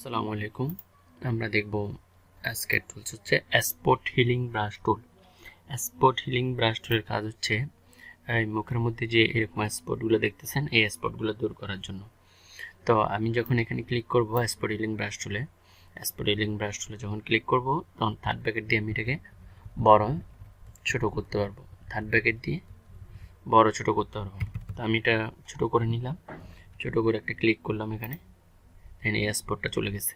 আসসালামু আলাইকুম। আমরা দেখব আজকের টুলস হচ্ছে spot healing brush tool spot healing brush টুলের কাজ হচ্ছে মুখের মধ্যে যে এরকম স্পটগুলো দেখতেছেন, এই স্পটগুলো দূর করার জন্য। তো আমি যখন এখানে ক্লিক করব স্পট হিলিং ব্রাশ টুলে স্পট হিলিং ব্রাশ টুলে যখন ক্লিক করব, তখন থার্ড ব্যাকেট দিয়ে আমি এটাকে বড়, ছোট করতে পারব। থার্ড ব্যাকেট দিয়ে বড়, ছোট করতে পারব। তো আমি এটা ছোট করে নিলাম। ছোট করে একটা ক্লিক করলাম এখানে। দেন এই স্পটটা চলে গেছে।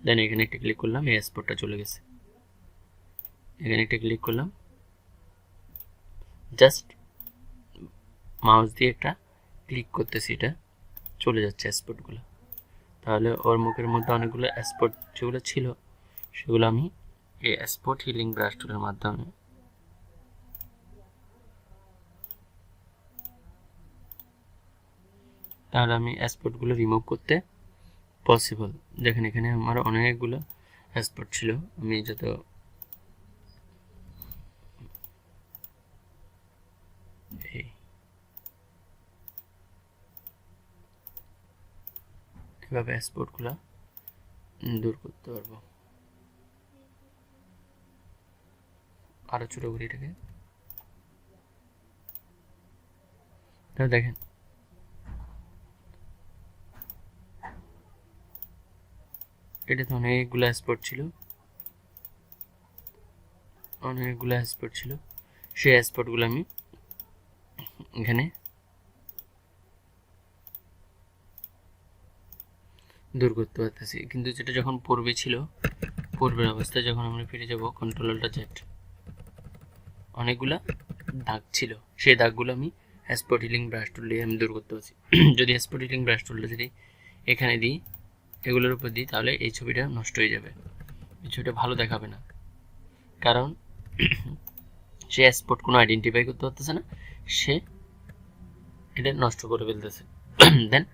দেন এখানে একটা ক্লিক করলাম এই স্পটটা চলে গেছে। এখানে একটা ক্লিক করলাম। জাস্ট মাউস দিয়ে একটা ক্লিক করতেছি এটা। চলে যাচ্ছে স্পটগুলো তাহলে ওর মুখের মধ্যে অনেকগুলো স্পট যেগুলো ছিল, সেগুলো আমি এই স্পট হিলিং ব্রাশ টুলের মাধ্যমে তাহলে আমি স্পটগুলো রিমুভ করতে পসিবল দেখেন, এখানে আমার অনেকগুলো স্পট ছিল। আমি যত এভাবে স্পটগুলো দূর করতে পারব। আরও ছোট করি এটাকে। দেখেন এটাতে অনেকগুলো স্পট ছিল। অনেকগুলো স্পট ছিল। সেই স্পটগুলো আমি এখানে দূর করতে পারতেছি। কিন্তু যেটা যখন পূর্বে ছিল, পূর্বের অবস্থায় যখন আমরা ফিরে যাব কন্ট্রোলটা জেট অনেকগুলা দাগ ছিল। সেই দাগগুলো আমি স্পট হিলিং ব্রাশ টুল দিয়ে আমি দূর করতে পারছি। যদি স্পট হিলিং ব্রাশ টুলটা যদি এখানে দিই এগুলোর উপর দিই, তাহলে এই ছবিটা নষ্ট হয়ে যাবে। এই ছবিটা ভালো দেখাবে না। কারণ সে স্পট কোনো আইডেন্টিফাই করতে পারতেছে না, সে এটা নষ্ট করে ফেলতেছে। দেন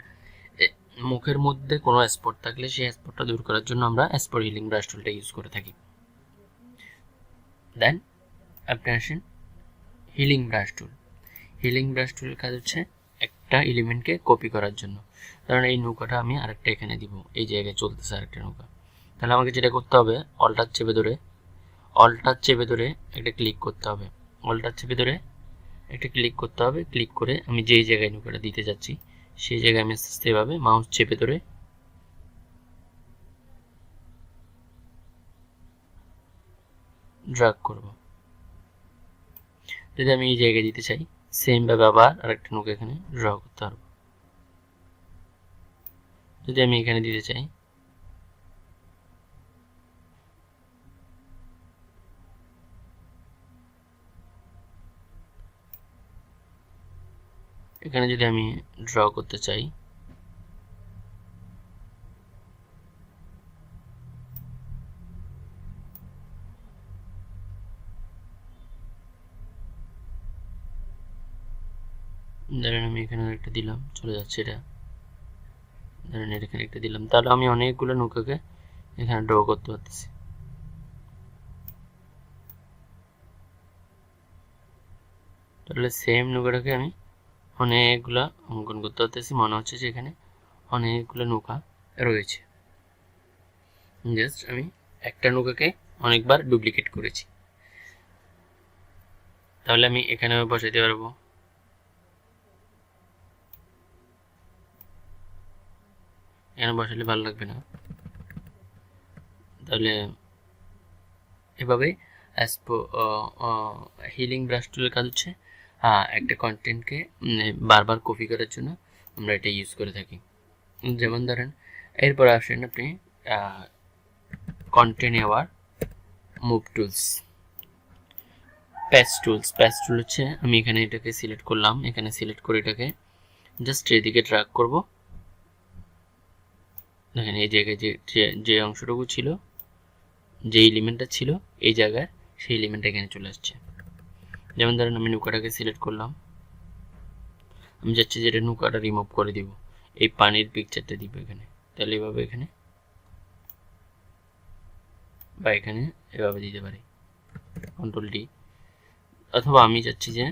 মুখের মধ্যে কোনো স্পট থাকলে সেই স্পটটা দূর করার জন্য আমরা স্পট হিলিং ব্রাশ টুলটা ইউজ করে থাকি। দেন আপনি আসেন healing brush tool healing brush টুলের কাজ হচ্ছে একটা এলিমেন্টকে কপি করার জন্য। কারণ এই নৌকাটা আমি আরেকটা এখানে দিব, এই জায়গায় চলতেছে আরেকটা নৌকা। তাহলে আমাকে যেটা করতে হবে, অলটার চেপে ধরে, অলটার চেপে ধরে একটা ক্লিক করতে হবে। অলটার চেপে ধরে একটা ক্লিক করতে হবে, ক্লিক করে আমি যেই জায়গায় নৌকাটা দিতে যাচ্ছি, সেই জায়গায় আমি আস্তে আস্তে মাউস চেপে ধরে ড্রাগ করব। যদি আমি এই জায়গায় দিতে চাই সেম ভাবে আবার আরেকটা নৌকা এখানে ড্র করতে পারব। যদি আমি এখানে দিতে চাই। এখানে যদি আমি ড্র করতে চাই। আমি এখানে একটা দিলাম, চলে যাচ্ছে এটা। ধরেন এখানে একটা দিলাম। তাহলে আমি অনেকগুলো নৌকাকে এখানে ড্র করতে পারতেছি। তাহলে সেম নৌকাটাকে আমি অনেকগুলা অঙ্কন করতে পারতেছি। মনে হচ্ছে যে এখানে অনেকগুলো নৌকা রয়েছে। জাস্ট আমি একটা নৌকাকে অনেকবার ডুপ্লিকেট করেছি। তাহলে আমি এখানে বসাইতে পারব। এখানে বসালে ভালো লাগবে না। তাহলে এভাবে হিলিং ব্রাশ টুলের কাজ হচ্ছে একটা কন্টেন্টকে বারবার কপি করার জন্য আমরা এটা ইউজ করে থাকি। যেমন ধরেন, এরপর আসেন আপনি content aware move tools patch tools patch tool হচ্ছে, আমি এখানে এটাকে সিলেক্ট করলাম, এখানে সিলেক্ট করে এটাকে জাস্ট এদিকে ট্র্যাক করব। দেখেন, এই জায়গায় যে যে অংশটুকু ছিল যে এলিমেন্টটা ছিল, এই জায়গায় সেই এলিমেন্টটা এখানে চলে আসছে। যেমন ধরেন, আমি নৌকাটাকে সিলেক্ট করলাম। আমি যাচ্ছি যেটা নৌকাটা রিমুভ করে দিব। এই পানির পিকচারটা দিব এখানে। তাহলে এভাবে এখানে বা এখানে এভাবে দিতে পারি। কন্ট্রোল ডি অথবা আমি চাচ্ছি যে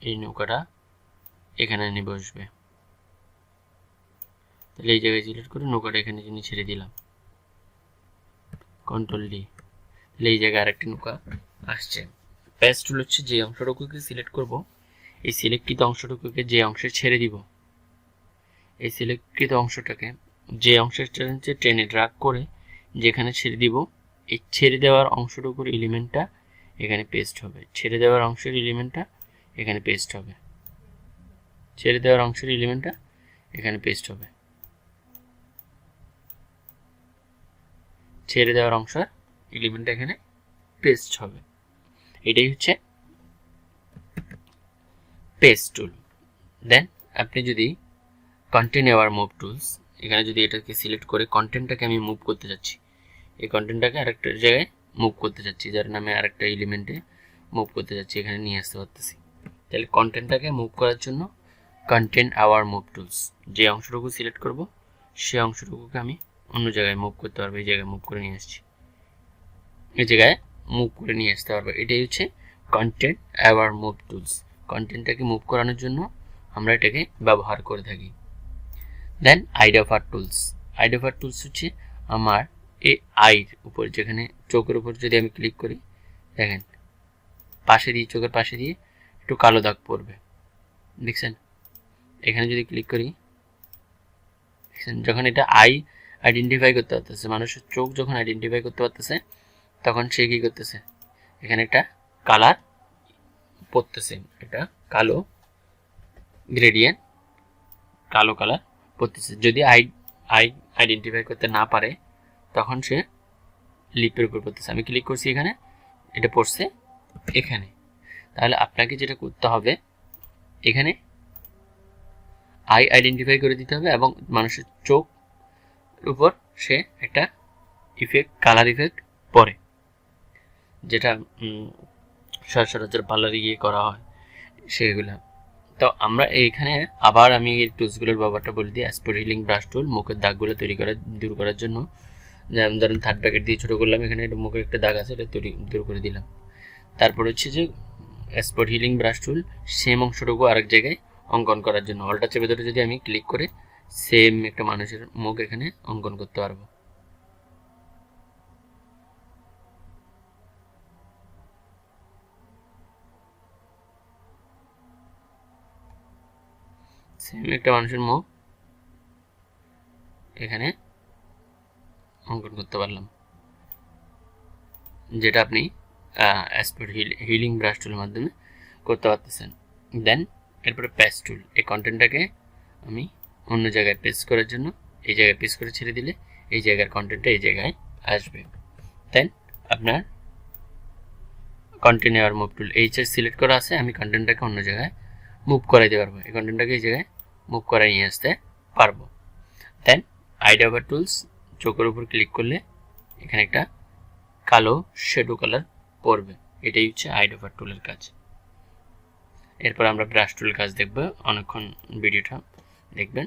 এই নৌকাটা এখানে নিয়ে বসবে। তাহলে এই জায়গায় সিলেক্ট করে নৌকাটা এখানে যিনি ছেড়ে দিলাম। কন্ট্রোল ডি তাহলে এই জায়গায় আরেকটি নৌকা আসছে। পেস্ট টুল হচ্ছে যে অংশটুকুকে সিলেক্ট করব, এই সিলেক্টকৃত অংশটুকুকে যে অংশে ছেড়ে দিব, এই সিলেক্টকৃত অংশটাকে যে অংশটা হচ্ছে টেনে ড্রাগ করে যেখানে ছেড়ে দিব, এই ছেড়ে দেওয়ার অংশটুকুর এলিমেন্টটা এখানে পেস্ট হবে। ছেড়ে দেওয়ার অংশের এলিমেন্টটা এখানে পেস্ট হবে। ছেড়ে দেওয়ার অংশের এলিমেন্টটা এখানে পেস্ট হবে। ছেড়ে দেওয়ার অংশের এলিমেন্টটা এখানে পেস্ট হবে। এটাই হচ্ছে পেস্ট টুল দেন আপনি যদি কন্টেন্ট আওয়ার মুভ টুলস এখানে যদি এটাকে সিলেক্ট করে কন্টেন্টটাকে আমি মুভ করতে যাচ্ছি, এই কন্টেন্টটাকে আরেকটা জায়গায় মুভ করতে যাচ্ছি, যার নামে আরেকটা এলিমেন্টে মুভ করতে যাচ্ছি, এখানে নিয়ে আসতে পারতেছি। তাহলে কন্টেন্টটাকে মুভ করার জন্য কন্টেন্ট আওয়ার মুভ টুলস যে অংশটুকু সিলেক্ট করব সেই অংশটুকুকে আমি অন্য জায়গায় মুভ করতে পারবে, এই জায়গায় মুভ করে নিয়ে আসছি। এই জায়গায় মুভ করে নিয়ে আসতে পারবে। এটাই হচ্ছে কন্টেন্ট অ্যাওয়ার মুভ টুলস কন্টেন্টটাকে মুভ করানোর জন্য আমরা এটাকে ব্যবহার করে থাকি। দেন আইডাফার টুলস আইডাফার টুলস হচ্ছে আমার এই আইর উপর, যেখানে চোখের উপর যদি আমি ক্লিক করি, দেখেন, পাশে দিয়ে, চোখের পাশে দিয়ে একটু কালো দাগ পড়বে। দেখছেন? এখানে যদি ক্লিক করি, দেখছেন, যখন এটা আই আইডেন্টিফাই করতে পারতেছে। মানুষের চোখ যখন আইডেন্টিফাই করতে পারতেছে, তখন সে কী করতেছে? এখানে একটা কালার পড়তেছে এটা কালো গ্রেডিয়েন্ট কালো কালার পড়তেছে। যদি আই আই আইডেন্টিফাই করতে না পারে, তখন সে লিপের উপর পড়তেছে। আমি ক্লিক করছি এখানে, এটা পড়ছে এখানে। তাহলে আপনাকে যেটা করতে হবে, এখানে আই আইডেন্টিফাই করে দিতে হবে এবং মানুষের চোখ উপর সে একটা ইফেক্ট কালার ইফেক্ট পড়ে। যেটা সচরাচর পার্লারে গিয়ে করা হয় সেগুলো। তো আমরা এইখানে আবার আমি এই টুলসগুলোর ব্যাপারটা বলে দিই অ্যাসপোর হিলিং ব্রাশ টুল মুখের দাগগুলো তৈরি করা, দূর করার জন্য। যেমন ধরেন থার্ড প্যাকেট দিয়ে ছোটো করলাম, এখানে একটা মুখের একটা দাগ আছে, এটা তৈরি, দূর করে দিলাম। তারপর হচ্ছে যে অ্যাসপোর হিলিং ব্রাশ টুল সেম অংশটুকু আরেক জায়গায় অঙ্কন করার জন্য। অলটা চেপে ধরে যদি আমি ক্লিক করে সেম একটা মানুষের মুখ এখানে অঙ্কন করতে পারব। সেম একটা মানুষের মুখ এখানে অঙ্কন করতে পারলাম। যেটা আপনি অ্যাসপোর্ট হিলিং ব্রাশ টুলের মাধ্যমে করতে পারতেছেন। দেন এরপরে পেস্ট টুল এই কন্টেন্টটাকে আমি অন্য জায়গায় পেস্ট করার জন্য এই জায়গায় পেস্ট করে ছেড়ে দিলে এই জায়গার কন্টেন্টটা এই জায়গায় আসবে। দেন আপনার কন্টেন্ট নেওয়ার মুভ টুল এইচ সিলেক্ট করা আছে, আমি কন্টেন্টটাকে অন্য জায়গায় মুভ করাইতে পারব। এই কন্টেন্টটাকে এই জায়গায় মুভ করাই নিয়ে আসতে পারব। দেন আইডাবার টুলস চোখের উপর ক্লিক করলে এখানে একটা কালো শেডো কালার পড়বে। এটাই হচ্ছে আইডাবার টুলের কাজ। এরপর আমরা ব্রাশ টুল কাজ দেখব। অনেকক্ষণ ভিডিওটা দেখবেন।